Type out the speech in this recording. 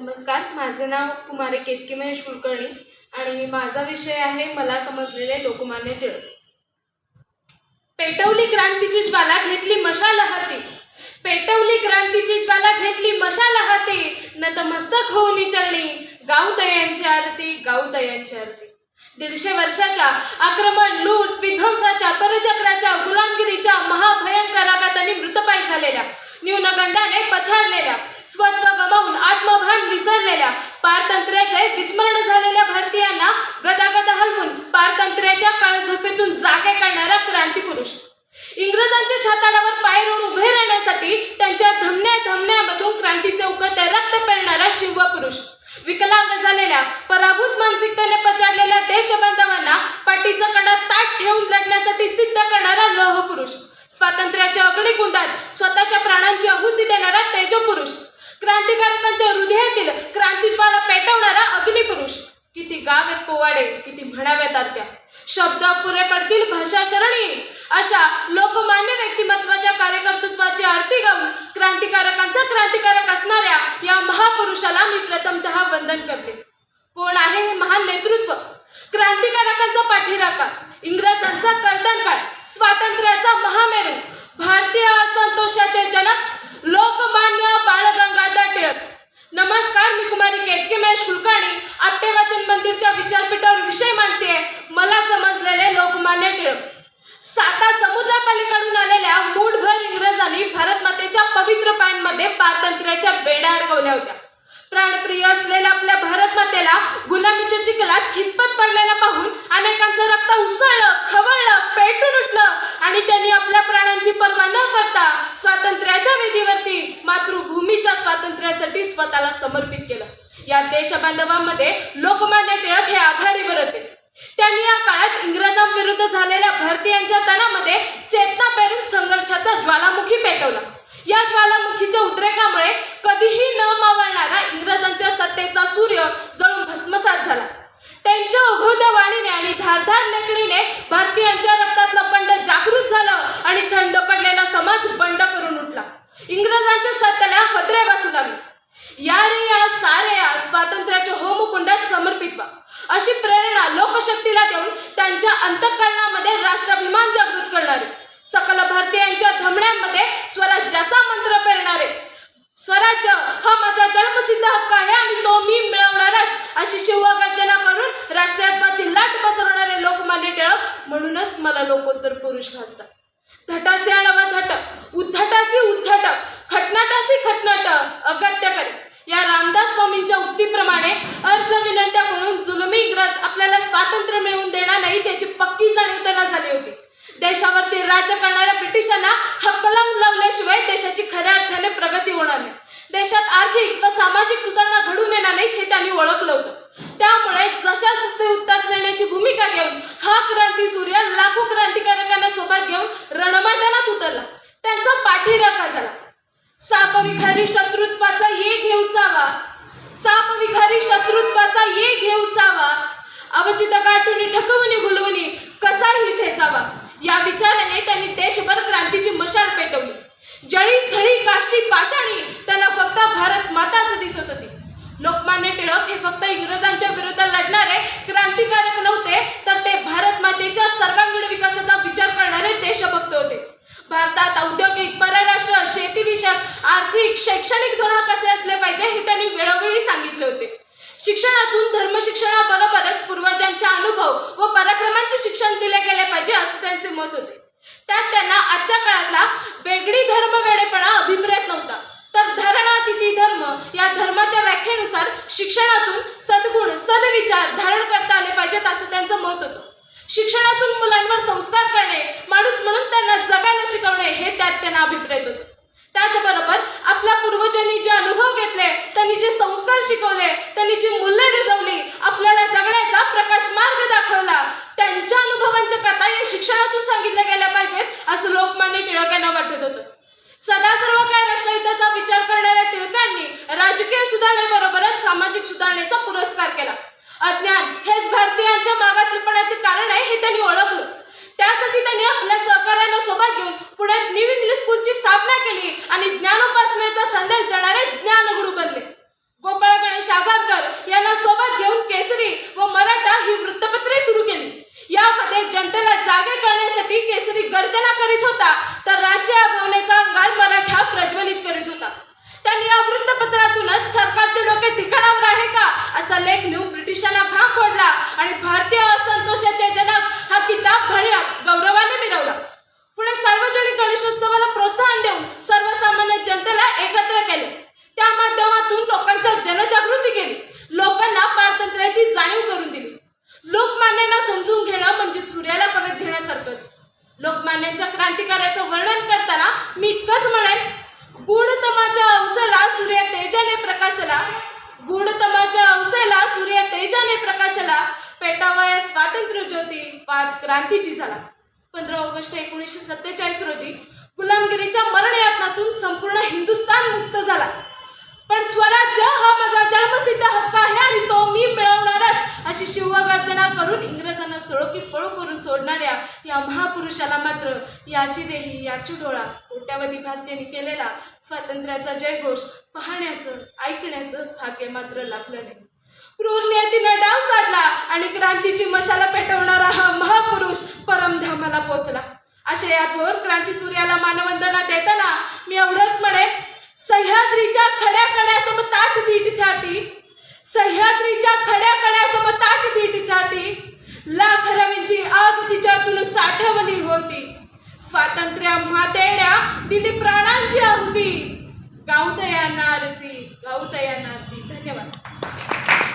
नमस्कार माझे नाव कुमारी केतकी महेश कुलकर्णी आणि माझा विषय आहे मला समजलेले लोकमान्य टिळक. पेटवली क्रांतीची ज्वाला घेतली मशाल हाती पेटवली क्रांतीची ज्वाला घेतली मशाल हाती नतमस्तक होऊन चरणी गाऊ दयांची आरती गाऊ दयांची आरती. दीडशे वर्षाच्या आक्रमण लूट विध्वंसाच्या परचक्राच्या गुलामगिरीच्या महाभयंकर आघातांनी मृतपायी झालेल्या न्यूनगंडाने पछाडलेल्या स्वत्व गमावून आत्मभान विसरलेल्या पारतंत्र्याचे विस्मरण झालेल्या भारतीयांना गदागदा हलवून पारतंत्र्याच्या काळझोपेतून जागे करणारा क्रांती पुरुष इंग्रजांच्या छाताडावर पाय रोवून उभे राहण्यासाठी त्यांच्या धमन्या धमन्यामधून क्रांतीचे उकते रक्त पेरणारा शिव पुरुष विकलांग झालेल्या पराभूत मानसिकतेने पछाडलेल्या देशबांधवांना पाठीचा कडा ताट ठेवून लढण्यासाठी सिद्ध करणारा लोह पुरुष स्वातंत्र्याच्या अग्निकुंडात स्वतःच्या प्राणांची आहुती देणारा तेजपुरुष. क्रांतिकारकांच्या हृदयातील क्रांतीज्वाला पेटवणारा अग्निपुरुष. किती गावेत पोवाडे किती म्हणाव्यात आत्या शब्द पुरे पडतील भाषा शरणी. अशा लोकमान्य व्यक्तिमत्वाच्या कार्यकर्तृत्वाची आरती गाऊन क्रांतिकारकांचा क्रांतिकारक असणाऱ्या या महापुरुषाला मी प्रथमतः वंदन करते. कोण आहे हे महान नेतृत्व? क्रांतिकारकांचा पाठीरा इंग्रजांचा कर्दनकाळ स्वातंत्र्याचा महामेरू भारतीय असंतोषाचे जनक लोकमान्य बाळगंगाधर टिळक नमस्कार मी कुमारी केतके महेश कुलकर्णी आपटे वाचन मंदिरच्या विचारपीठावर विषय मांडते मला समजलेले लोकमान्य टिळक साता समुद्रापलीकडून आलेल्या मूठभर इंग्रजांनी भारतमातेच्या पवित्र पायांमध्ये पारतंत्र्याच्या बेड्या अडकवल्या होत्या. प्राणप्रिय असलेल्या आपल्या भारतमातेला गुलामीच्या चिखलात खितपत पडलेला पाहून अनेकांचं रक्त उसळलं खवळलं पेटून उठलं आणि त्यांनी आपल्या प्राणांची पर्वा न करता स्वातंत्र्याच्या वेदीवरती मातृभूमीच्या स्वातंत्र्यासाठी स्वतःला समर्पित केलं. या देशबांधवांमध्ये लोकमान्य टिळक हे आघाडीवर होते. त्यांनी या काळात इंग्रजांविरुद्ध झालेल्या भारतीयांच्या तणामध्ये चेतना पेरून संघर्षाचा ज्वालामुखी पेटवला. या ज्वालामुखीच्या उद्रेकामुळे कधीही न मावळणारा इंग्रजांच्या सत्तेचा सूर्य जळून भस्मसात झाला. त्यांच्या उघोद्या वाणीने आणि धारधार लेखणीने भारतीयांच्या रक्तातलं बंड जागृत झालं आणि थंड पडलेला समाज बंड करून उठला इंग्रजांच्या सत्तेला हदरे बसू लागले या रे या सारे या स्वातंत्र्याच्या होमकुंडात समर्पित व्हा अशी प्रेरणा लोकशक्तीला देऊन त्यांच्या अंतःकरणामध्ये राष्ट्राभिमान जागृत करणारे सकल भारतीयांच्या धमण्यांमध्ये स्वराज्याचा मंत्र पेरणारे. स्वराज्य हा माझा जन्मसिद्ध हक्क आहे आणि तो मी मिळवणारच अशी शिवगर्जना करून राष्ट्रत्वाची लाट पसरवणारे लोकमान्य टिळक म्हणूनच मला लोकोत्तर पुरुष भासतात. धटासी आडवा धट उद्धटासी उद्धट खटनाटासी खटनाट अगत्य करे. या रामदास स्वामींच्या उक्तीप्रमाणे अर्ज विनंत्या करून जुलमी इंग्रज आपल्याला स्वातंत्र्य मिळवून देणार नाही त्याची पक्की जाणीव त्यांना झाली होती देशावरती राज्य करणाऱ्या ब्रिटिशांना हक्कलावून लावल्याशिवाय देशाची खऱ्या अर्थाने प्रगती होणार नाही. देशात आर्थिक व सामाजिक सुधारणा घडून येणार नाहीत हे त्यांनी ओळखलं होतं. त्यामुळे जशा ससे उत्तर देण्याची भूमिका घेऊन हा क्रांती सूर्य लाखो क्रांतिकारकांना सोबत घेऊन रणमैदानात उतरला. त्यांचा पाठीराखा झाला. साप विखारी शत्रुत्वाचा ये घेऊ चावा. साप विखारी शत्रुत्वाचा ये घेऊ चावा. अवचित गाठुनी ठकवणी भुलवणी कसाही ठेचावा. या विचाराने त्यांनी देशभर क्रांतीची मशाल पेटवली. जळी स्थळी काष्टी पाषाणी त्यांना फक्त भारत माताच दिसत होती. लोकमान्य टिळक हे फक्त इंग्रजांच्या विरुद्ध लढणारे क्रांतिकारक नव्हते तर ते भारत मातेच्या सर्वांगीण विकासाचा विचार करणारे देशभक्त होते. भारतात औद्योगिक परराष्ट्र शेतीविषयक आर्थिक शैक्षणिक धोरण कसे असले पाहिजे हे त्यांनी वेळोवेळी सांगितले होते. शिक्षणातून धर्मशिक्षणाबरोबरच पूर्वजांच्या अनुभव व पराक्रमांचे शिक्षण दिले गेले पाहिजे असं त्यांचे मत होते. त्यात त्यांना आजच्या काळातला वेगळी धर्म वेळेपणा अभिप्रेत नव्हता. तर धरणातिथी धर्म या धर्माच्या व्याख्येनुसार शिक्षणातून सद्गुण सदविचार धारण करता आले पाहिजेत असं त्यांचं मत होतं. शिक्षणातून मुलांवर संस्कार करणे माणूस म्हणून त्यांना जगायला शिकवणे हे त्यात त्यांना अभिप्रेत होतं. त्याचबरोबर आपल्या पूर्वजांनी जे अनुभव घेतले त्यांनी जे संस्कार शिकवले त्यांनी जी मूल्य रुजवली आपल्याला जगण्याचा प्रकाश मार्ग दाखवला. त्यांच्या अनुभवांच्या कथा या शिक्षणातून सांगितल्या गेल्या पाहिजेत असं लोकमान्य टिळक यांना वाटत होतं. सदा सर्व काय राष्ट्रहिताचा विचार करणाऱ्या टिळकांनी राजकीय सुधारणेबरोबरच सामाजिक सुधारणेचा पुरस्कार केला. अज्ञान हेच भारतीयांच्या मागासलेपणाचे कारण आहे हे त्यांनी ओळखलं. त्यासाठी त्यांनी आपल्या सहकार्यांना सोबत घेऊन पुण्यात न्यू इंग्लिश स्कूलची स्थापना केली आणि सागरकर यांना सोबत घेऊन केसरी व मराठा ही वृत्तपत्रे सुरू केली. यामध्ये जनतेला जागे करण्यासाठी केसरी गर्जना करीत होता तर राष्ट्रीय भावनेचा अंगार मराठा प्रज्वलित करीत होता. त्यांनी या वृत्तपत्रातूनच सरकारचे डोके ठिकाणावर आहे का असा लेख लिहून ब्रिटिशांना घाम फोडला आणि भारत जनजागृती केली लोकांना पारतंत्र्याची जाणीव करून दिली. लोकमान्यांना समजून घेणं म्हणजे सूर्याला कवेत घेण्यासारखंच लोकमान्यांच्या क्रांतिकार्याचं वर्णन करताना मी इतकंच म्हणेन गुणतमाच्या अवसाला सूर्य तेजाने प्रकाशला गुणतमाच्या अवसाला सूर्य तेजाने प्रकाशला पेटावया स्वातंत्र्य ज्योती क्रांतीची झाला. पंधरा ऑगस्ट एकोणीसशे सत्तेचाळीस रोजी गुलामगिरीच्या मरणयातनातून संपूर्ण हिंदुस्थान मुक्त झाला. पण स्वराज्य हा माझा जन्मसिद्ध हक्क आहे आणि तो मी मिळवणारच. अशी शिवगर्जना करून इंग्रजांना सोळोकी पळू करून सोडणाऱ्या या महापुरुषाला मात्र याची देही याची डोळा कोट्यावधी भारतीयांनी केलेला. स्वातंत्र्याचा जयघोष पाहण्याचं ऐकण्याचं भाग्य मात्र लाभलं नाही. क्रूर नियतीनं डाव साधला आणि क्रांतीची मशाला पेटवणारा हा महापुरुष परमधामाला पोचला. अशा या थोर क्रांती सूर्याला मानवंदना देताना मी एवढंच म्हणेन सह्याद्रीच्या खड्या कड्यासम ताट दीट छाती. सह्याद्रीच्या खड्या कड्यासम ताट दीट छाती. लाख रवींची आग तिच्यातून साठवली होती. स्वातंत्र्य मातेड्या दिली प्राणांची आहुती. गाऊतया नारती गाऊतया नारती धन्यवाद.